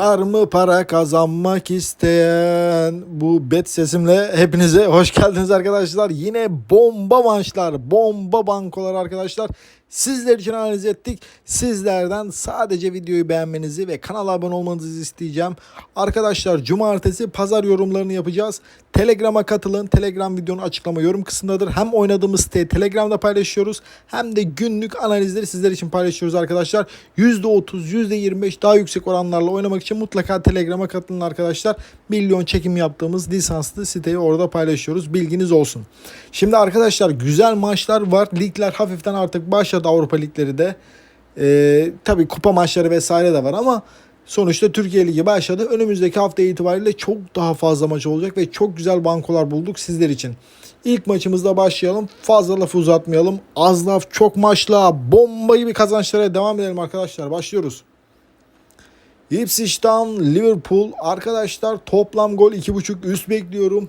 Var mı para kazanmak isteyen bu bet sesimle hepinize hoş geldiniz arkadaşlar. Yine bomba maçlar, bomba bankolar arkadaşlar. Sizler için analiz ettik. Sizlerden sadece videoyu beğenmenizi ve kanala abone olmanızı isteyeceğim. Arkadaşlar cumartesi pazar yorumlarını yapacağız. Telegram'a katılın. Telegram videonun açıklama yorum kısmındadır. Hem oynadığımız siteyi Telegram'da paylaşıyoruz hem de günlük analizleri sizler için paylaşıyoruz arkadaşlar. %30, %25 daha yüksek oranlarla oynamak için mutlaka Telegram'a katılın arkadaşlar. Milyon çekim yaptığımız lisanslı siteyi orada paylaşıyoruz. Bilginiz olsun. Şimdi arkadaşlar güzel maçlar var. Ligler hafiften artık başladı Avrupa ligleri de. Ee, tabii kupa maçları vesaire de var ama sonuçta Türkiye Ligi başladı. Önümüzdeki hafta itibariyle çok daha fazla maç olacak ve çok güzel bankolar bulduk sizler için. İlk maçımızda başlayalım. Fazla lafı uzatmayalım. Az laf çok maçla bomba gibi kazançlara devam edelim arkadaşlar. Başlıyoruz. Ipswich'tan Liverpool arkadaşlar toplam gol 2.5 üst bekliyorum.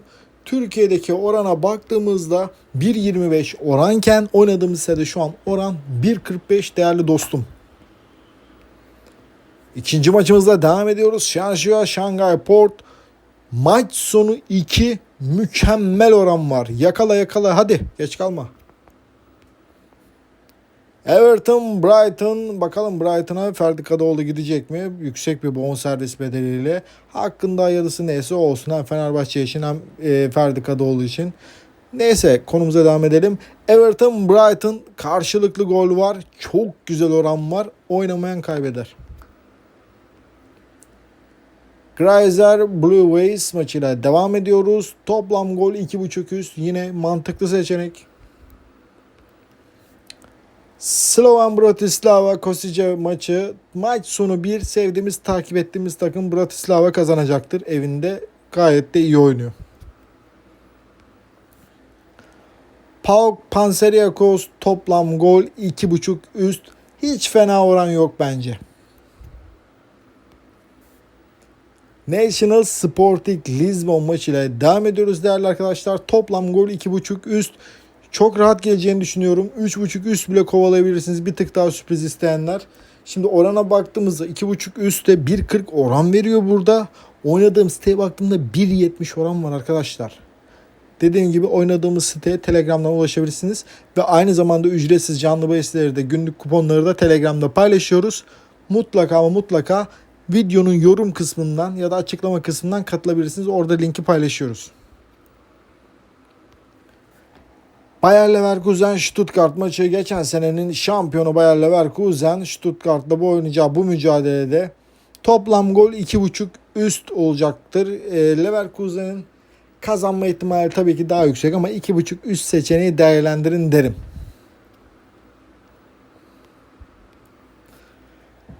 Türkiye'deki orana baktığımızda 1.25 oranken oynadığımız sitede şu an oran 1.45 değerli dostum. İkinci maçımızda devam ediyoruz. Shanghai Shanghai Port maç sonu 2 mükemmel oran var. Yakala yakala hadi geç kalma. Everton, Brighton. Bakalım Brighton'a Ferdi Kadıoğlu gidecek mi? Yüksek bir bonservis bedeliyle. Hakkında hayırlısı neyse olsun. Hem Fenerbahçe için hem e, Ferdi Kadıoğlu için. Neyse konumuza devam edelim. Everton, Brighton karşılıklı gol var. Çok güzel oran var. Oynamayan kaybeder. Grazer Blue Waves maçıyla devam ediyoruz. Toplam gol 2.5 üst. Yine mantıklı seçenek. Slovan Bratislava Kosice maçı maç sonu bir sevdiğimiz takip ettiğimiz takım Bratislava kazanacaktır evinde gayet de iyi oynuyor. PAOK Panseriakos toplam gol 2.5 üst hiç fena oran yok bence. National Sporting Lisbon maçıyla devam ediyoruz değerli arkadaşlar. Toplam gol 2.5 üst çok rahat geleceğini düşünüyorum. 3.5 üst bile kovalayabilirsiniz. Bir tık daha sürpriz isteyenler. Şimdi orana baktığımızda 2.5 üstte 1.40 oran veriyor burada. Oynadığım siteye baktığımda 1.70 oran var arkadaşlar. Dediğim gibi oynadığımız siteye Telegram'dan ulaşabilirsiniz. Ve aynı zamanda ücretsiz canlı bahisleri de günlük kuponları da Telegram'da paylaşıyoruz. Mutlaka ama mutlaka videonun yorum kısmından ya da açıklama kısmından katılabilirsiniz. Orada linki paylaşıyoruz. Bayer Leverkusen Stuttgart maçı geçen senenin şampiyonu Bayer Leverkusen Stuttgart'la bu oynayacağı bu mücadelede toplam gol 2.5 üst olacaktır. E, Leverkusen'in kazanma ihtimali tabii ki daha yüksek ama 2.5 üst seçeneği değerlendirin derim.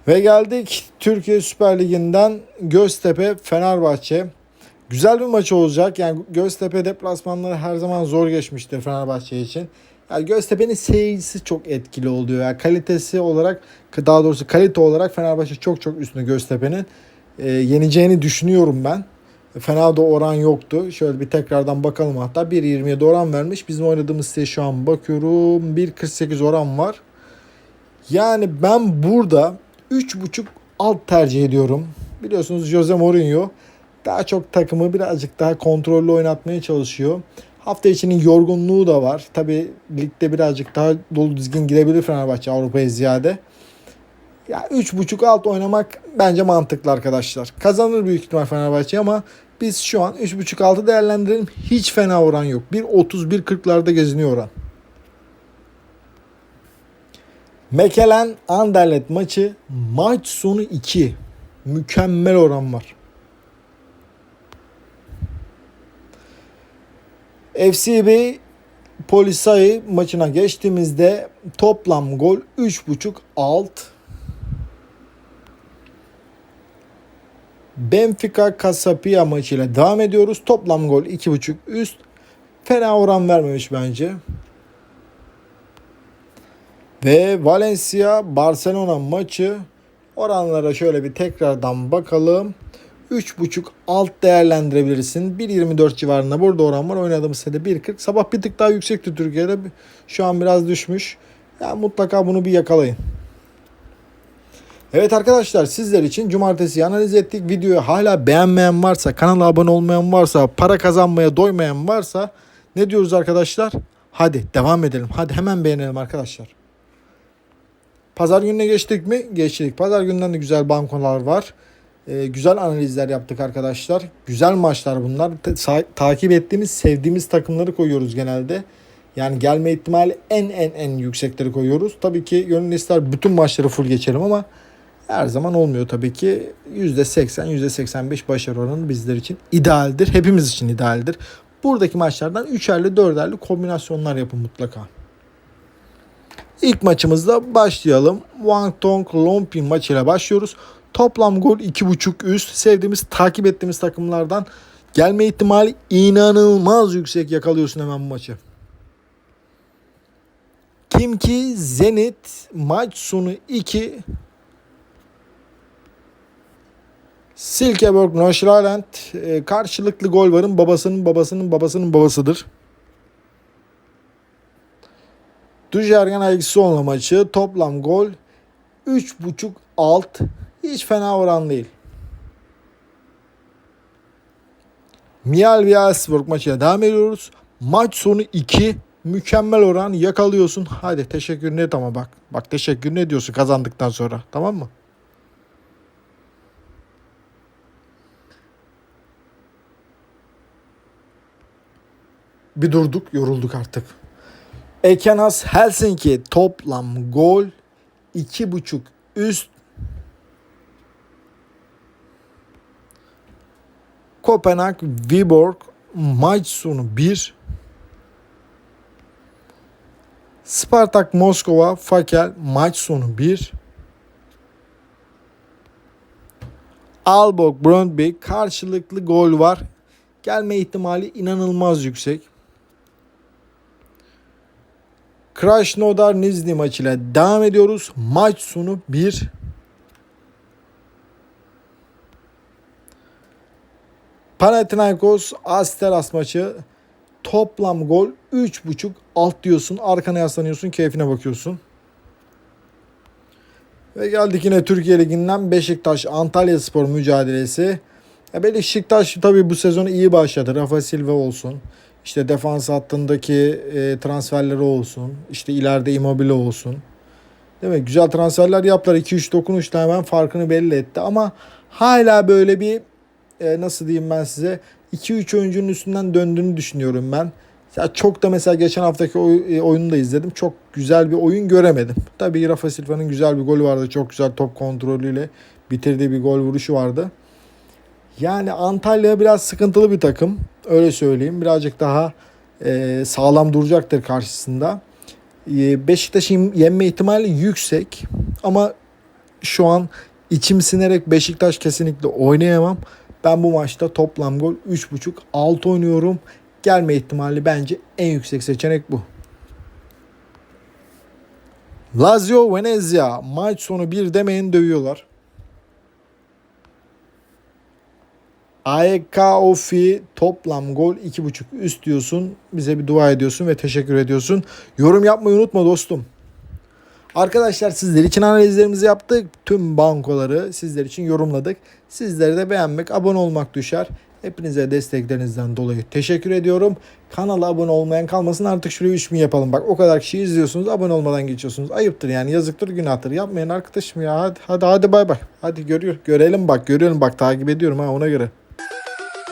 Ve geldik Türkiye Süper Ligi'nden Göztepe Fenerbahçe. Güzel bir maç olacak. Yani Göztepe deplasmanları her zaman zor geçmiştir Fenerbahçe için. Yani Göztepe'nin seyircisi çok etkili oluyor. Yani kalitesi olarak daha doğrusu kalite olarak Fenerbahçe çok çok üstünde Göztepe'nin. E, yeneceğini düşünüyorum ben. Fena da oran yoktu. Şöyle bir tekrardan bakalım hatta 1.27 oran vermiş. Bizim oynadığımız siteye şu an bakıyorum. 1.48 oran var. Yani ben burada 3.5 alt tercih ediyorum. Biliyorsunuz Jose Mourinho daha çok takımı birazcık daha kontrollü oynatmaya çalışıyor. Hafta içinin yorgunluğu da var. Tabi ligde birazcık daha dolu düzgün gidebilir Fenerbahçe Avrupa'ya ziyade. Ya 3.5 alt oynamak bence mantıklı arkadaşlar. Kazanır büyük ihtimal Fenerbahçe ama biz şu an 3.5 altı değerlendirelim. Hiç fena oran yok. 1.30 1.40'larda geziniyor oran. Mekelen Anderlet maçı maç sonu 2. Mükemmel oran var. FCB Polisay maçına geçtiğimizde toplam gol 3.5 alt. Benfica Casapia maçıyla devam ediyoruz. Toplam gol 2.5 üst. Fena oran vermemiş bence. Ve Valencia Barcelona maçı oranlara şöyle bir tekrardan bakalım. 3.5 alt değerlendirebilirsin. 1.24 civarında burada oran var. Oynadığımız sitede 1.40. Sabah bir tık daha yüksekti Türkiye'de. Şu an biraz düşmüş. Yani mutlaka bunu bir yakalayın. Evet arkadaşlar sizler için cumartesi analiz ettik. Videoyu hala beğenmeyen varsa, kanala abone olmayan varsa, para kazanmaya doymayan varsa ne diyoruz arkadaşlar? Hadi devam edelim. Hadi hemen beğenelim arkadaşlar. Pazar gününe geçtik mi? Geçtik. Pazar günden de güzel bankolar var. Ee, güzel analizler yaptık arkadaşlar. Güzel maçlar bunlar. Ta- takip ettiğimiz, sevdiğimiz takımları koyuyoruz genelde. Yani gelme ihtimali en en en yüksekleri koyuyoruz. Tabii ki gönül ister bütün maçları full geçelim ama her zaman olmuyor tabii ki. %80, %85 başarı oranı bizler için idealdir. Hepimiz için idealdir. Buradaki maçlardan 3'erli 4'erli kombinasyonlar yapın mutlaka. İlk maçımızda başlayalım. Wang Tong Lompi maçıyla başlıyoruz. Toplam gol 2.5 üst. Sevdiğimiz, takip ettiğimiz takımlardan gelme ihtimali inanılmaz yüksek yakalıyorsun hemen bu maçı. Kim ki Zenit maç sonu 2 Silkeborg Nordsjælland e, karşılıklı gol varın babasının babasının babasının babasıdır. Dujergen Ajaxon'la maçı toplam gol 3.5 alt hiç fena oran değil. Mial Bielefeld maçıyla devam ediyoruz. Maç sonu 2 mükemmel oran yakalıyorsun. Hadi teşekkür net ama bak. Bak teşekkür ne diyorsun kazandıktan sonra tamam mı? Bir durduk yorulduk artık. Ekenas Helsinki toplam gol 2.5 üst Kopenhag Viborg maç sonu 1 Spartak Moskova Fakel maç sonu 1 Aalborg Brøndby karşılıklı gol var. Gelme ihtimali inanılmaz yüksek. Krasnodar Nizhny maçıyla devam ediyoruz. Maç sonu 1. Panathinaikos Asteras maçı toplam gol 3.5 alt diyorsun. Arkana yaslanıyorsun. Keyfine bakıyorsun. Ve geldik yine Türkiye Ligi'nden Beşiktaş Antalya Spor mücadelesi. Ya Beşiktaş tabii bu sezonu iyi başladı. Rafa Silva olsun. İşte defans hattındaki e, transferleri olsun. İşte ileride Immobile olsun. Değil mi? Güzel transferler yaptılar. 2-3 dokunuşla hemen farkını belli etti. Ama hala böyle bir e, nasıl diyeyim ben size 2-3 oyuncunun üstünden döndüğünü düşünüyorum ben. Ya çok da mesela geçen haftaki oy, e, oyunu da izledim. Çok güzel bir oyun göremedim. Tabii Rafa Silva'nın güzel bir golü vardı. Çok güzel top kontrolüyle bitirdiği bir gol vuruşu vardı. Yani Antalya biraz sıkıntılı bir takım. Öyle söyleyeyim. Birazcık daha e, sağlam duracaktır karşısında. E, Beşiktaş'ın yenme ihtimali yüksek. Ama şu an içim sinerek Beşiktaş kesinlikle oynayamam. Ben bu maçta toplam gol 3.5 6 oynuyorum. Gelme ihtimali bence en yüksek seçenek bu. Lazio Venezia maç sonu bir demeyin dövüyorlar. AEK Ofi toplam gol 2.5 üst diyorsun. Bize bir dua ediyorsun ve teşekkür ediyorsun. Yorum yapmayı unutma dostum. Arkadaşlar sizler için analizlerimizi yaptık. Tüm bankoları sizler için yorumladık. Sizleri de beğenmek, abone olmak düşer. Hepinize desteklerinizden dolayı teşekkür ediyorum. Kanala abone olmayan kalmasın artık şuraya 3000 yapalım. Bak o kadar kişi izliyorsunuz abone olmadan geçiyorsunuz. Ayıptır yani yazıktır günahtır. Yapmayın arkadaşım ya. Hadi hadi hadi bay bay. Hadi görüyor. Görelim bak görüyorum bak takip ediyorum ha ona göre.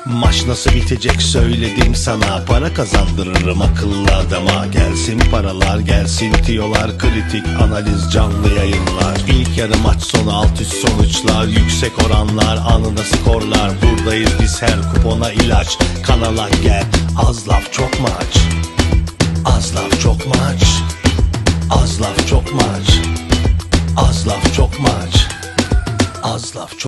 Maç nasıl bitecek söyledim sana. Para kazandırırım akıllı adama. Gelsin paralar gelsin tiyolar. Kritik analiz canlı yayınlar. İlk yarı maç sonu alt üst sonuçlar. Yüksek oranlar anında skorlar. Buradayız biz her kupona ilaç. Kanala gel az laf çok maç. Az laf çok maç. Az laf çok maç. Az laf çok maç. Az laf çok